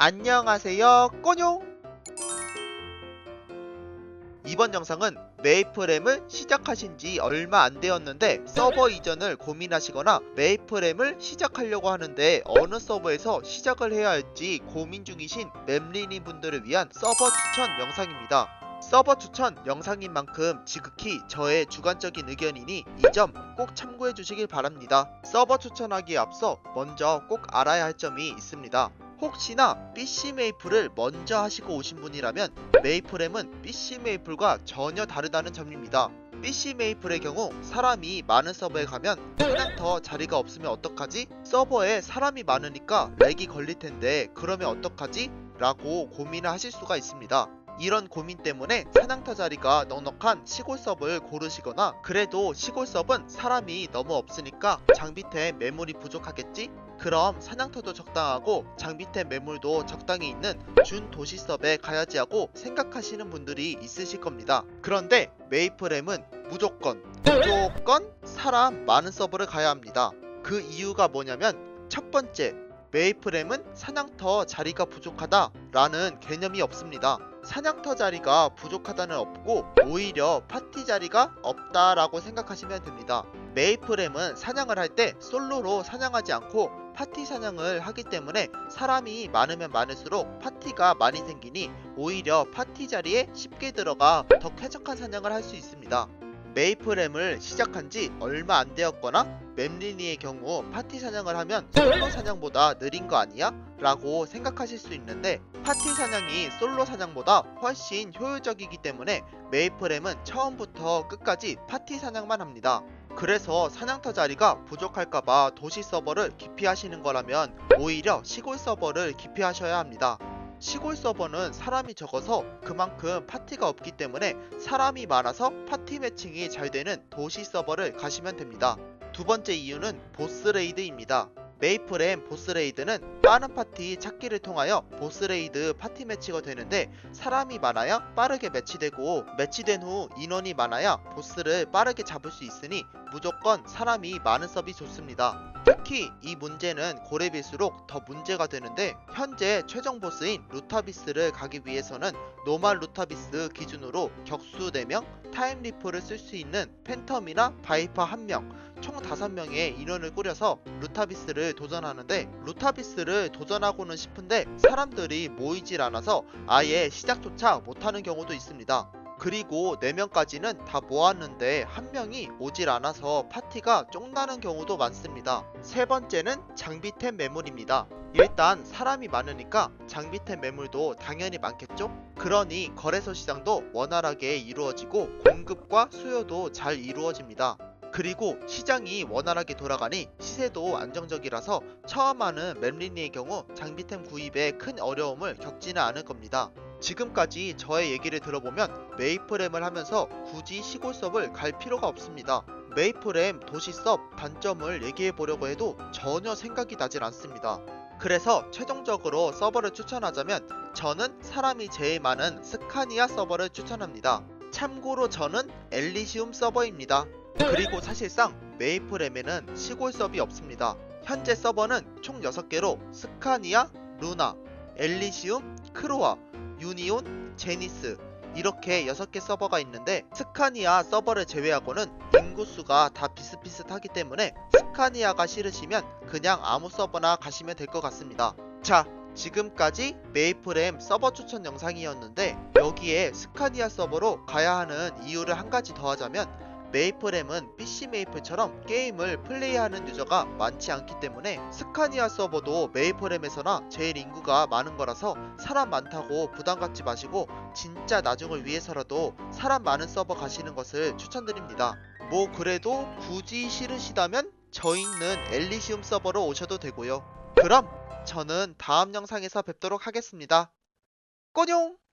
안녕하세요 꼬뇽 이번 영상은 메이플램을 시작하신 지 얼마 안 되었는데 서버 이전을 고민하시거나 메이플램을 시작하려고 하는데 어느 서버에서 시작을 해야 할지 고민 중이신 맵리니 분들을 위한 서버 추천 영상입니다. 서버 추천 영상인 만큼 지극히 저의 주관적인 의견이니 이 점 꼭 참고해 주시길 바랍니다. 서버 추천하기에 앞서 먼저 꼭 알아야 할 점이 있습니다. 혹시나 PC 메이플을 먼저 하시고 오신 분이라면 메이플램은 PC 메이플과 전혀 다르다는 점입니다. PC 메이플의 경우 사람이 많은 서버에 가면 그냥 더 자리가 없으면 어떡하지? 서버에 사람이 많으니까 렉이 걸릴 텐데 그러면 어떡하지? 라고 고민을 하실 수가 있습니다. 이런 고민 때문에 사냥터 자리가 넉넉한 시골 섭을 고르시거나 그래도 시골 섭은 사람이 너무 없으니까 장비템 매물이 부족하겠지? 그럼 사냥터도 적당하고 장비템 매물도 적당히 있는 준 도시 섭에 가야지 하고 생각하시는 분들이 있으실 겁니다. 그런데 메이플램은 무조건 무조건 사람 많은 서버를 가야 합니다. 그 이유가 뭐냐면 첫 번째 메이플램은 사냥터 자리가 부족하다 라는 개념이 없습니다. 사냥터 자리가 부족하다는 없고 오히려 파티 자리가 없다라고 생각하시면 됩니다. 메이플램은 사냥을 할 때 솔로로 사냥하지 않고 파티 사냥을 하기 때문에 사람이 많으면 많을수록 파티가 많이 생기니 오히려 파티 자리에 쉽게 들어가 더 쾌적한 사냥을 할 수 있습니다. 메이플램을 시작한 지 얼마 안 되었거나 맵리니의 경우 파티 사냥을 하면 솔로 사냥보다 느린 거 아니야? 라고 생각하실 수 있는데 파티 사냥이 솔로 사냥보다 훨씬 효율적이기 때문에 메이플램은 처음부터 끝까지 파티 사냥만 합니다. 그래서 사냥터 자리가 부족할까봐 도시 서버를 기피하시는 거라면 오히려 시골 서버를 기피하셔야 합니다. 시골 서버는 사람이 적어서 그만큼 파티가 없기 때문에 사람이 많아서 파티 매칭이 잘 되는 도시 서버를 가시면 됩니다. 두 번째 이유는 보스 레이드입니다. 메이플엠 보스레이드는 빠른 파티 찾기를 통하여 보스레이드 파티 매치가 되는데 사람이 많아야 빠르게 매치되고 매치된 후 인원이 많아야 보스를 빠르게 잡을 수 있으니 무조건 사람이 많은 섭이 좋습니다. 특히 이 문제는 고렙일수록 더 문제가 되는데 현재 최종 보스인 루타비스를 가기 위해서는 노말 루타비스 기준으로 격수 4명, 타임 리퍼를 쓸 수 있는 팬텀이나 바이퍼 1명, 총 5명의 인원을 꾸려서 루타비스를 도전하는데 루타비스를 도전하고는 싶은데 사람들이 모이질 않아서 아예 시작조차 못하는 경우도 있습니다. 그리고 4명까지는 다 모았는데 한 명이 오질 않아서 파티가 쫑나는 경우도 많습니다. 세 번째는 장비템 매물입니다. 일단 사람이 많으니까 장비템 매물도 당연히 많겠죠? 그러니 거래소 시장도 원활하게 이루어지고 공급과 수요도 잘 이루어집니다. 그리고 시장이 원활하게 돌아가니 시세도 안정적이라서 처음 하는 맵리니의 경우 장비템 구입에 큰 어려움을 겪지는 않을 겁니다. 지금까지 저의 얘기를 들어보면 메이플램을 하면서 굳이 시골 섭을 갈 필요가 없습니다. 메이플램 도시 섭 단점을 얘기해 보려고 해도 전혀 생각이 나질 않습니다. 그래서 최종적으로 서버를 추천하자면 저는 사람이 제일 많은 스카니아 서버를 추천합니다. 참고로 저는 엘리시움 서버입니다. 그리고 사실상 메이플램에는 시골 서버이 없습니다. 현재 서버는 총 6개로 스카니아, 루나, 엘리시움, 크로아, 유니온, 제니스 이렇게 6개 서버가 있는데 스카니아 서버를 제외하고는 인구수가 다 비슷비슷하기 때문에 스카니아가 싫으시면 그냥 아무 서버나 가시면 될 것 같습니다. 자, 지금까지 메이플램 서버 추천 영상이었는데 여기에 스카니아 서버로 가야 하는 이유를 한 가지 더 하자면 메이플램은 PC 메이플처럼 게임을 플레이하는 유저가 많지 않기 때문에 스카니아 서버도 메이플램에서나 제일 인구가 많은 거라서 사람 많다고 부담 갖지 마시고 진짜 나중을 위해서라도 사람 많은 서버 가시는 것을 추천드립니다. 뭐 그래도 굳이 싫으시다면 저 있는 엘리시움 서버로 오셔도 되고요. 그럼 저는 다음 영상에서 뵙도록 하겠습니다. 꼬뇽!